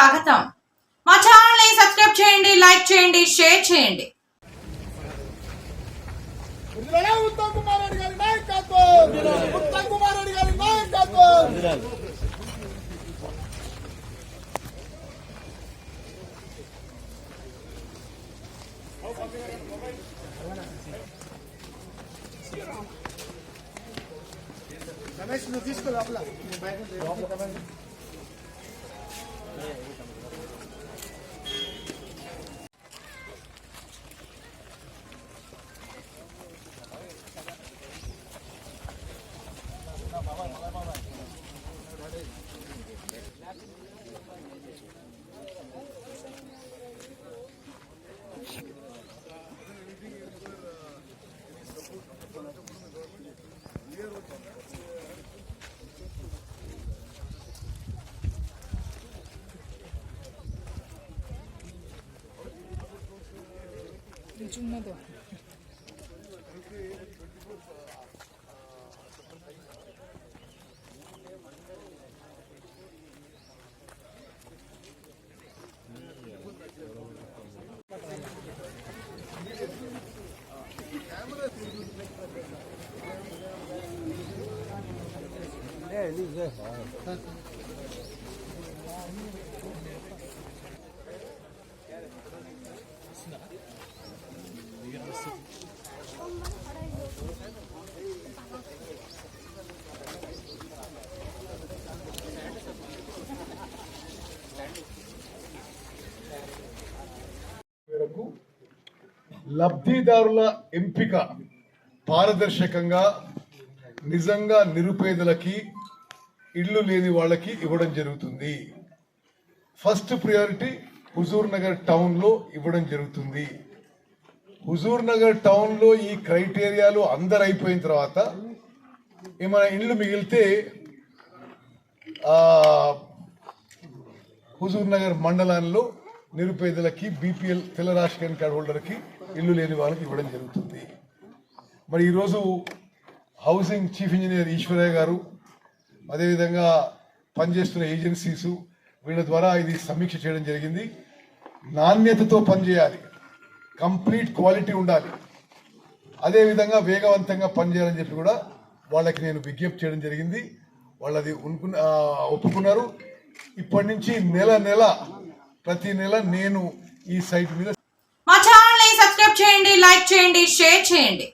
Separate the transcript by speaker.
Speaker 1: స్వాగతం. మా ఛానల్ని సబ్స్క్రైబ్ చేయండి లైక్ చేయండి షేర్ చేయండి.
Speaker 2: ఇందులోనే ఉత్తమ్ కుమార్ రెడ్డి గారి నాయకత్వం. ఉత్తమ్ కుమార్ రెడ్డి గారి నాయకత్వం. రమేష్ నువ్వు తీసుకో లోపల. Yeah, you can. 일중마다 네, 네, 네. లబ్ధిదారుల ఎంపిక పారదర్శకంగా నిజంగా నిరుపేదలకి ఇళ్ళు లేని వాళ్ళకి ఇవ్వడం జరుగుతుంది. ఫస్ట్ ప్రియారిటీ హుజూర్ నగర్ టౌన్లో ఇవ్వడం జరుగుతుంది. హుజూర్ నగర్ టౌన్లో ఈ క్రైటీరియాలు అందరు అయిపోయిన తర్వాత ఏమైనా ఇండ్లు మిగిలితే హుజూర్ నగర్ మండలంలో నిరుపేదలకి బీపీఎల్ తెల్ల రేషన్ కార్డు హోల్డర్కి ఇల్లు లేని వాళ్ళకి ఇవ్వడం జరుగుతుంది. మరి ఈరోజు హౌసింగ్ చీఫ్ ఇంజనీర్ ఈశ్వరయ్య గారు అదేవిధంగా పనిచేస్తున్న ఏజెన్సీస్ వీళ్ళ ద్వారా ఇది సమీక్ష చేయడం జరిగింది. నాణ్యతతో పనిచేయాలి. కంప్లీట్ క్వాలిటీ ఉండాలి. అదేవిధంగా వేగవంతంగా పనిచేయాలని చెప్పి కూడా వాళ్ళకి నేను విజ్ఞప్తి చేయడం జరిగింది. వాళ్ళది ఉనుకున్న ఒప్పుకున్నారు. ఇప్పటి నుంచి నెల నెల ప్రతి నెల నేను ఈ సైట్ మీద
Speaker 1: మా ఛానల్ని సబ్స్క్రైబ్ చేయండి లైక్ చేయండి షేర్ చేయండి.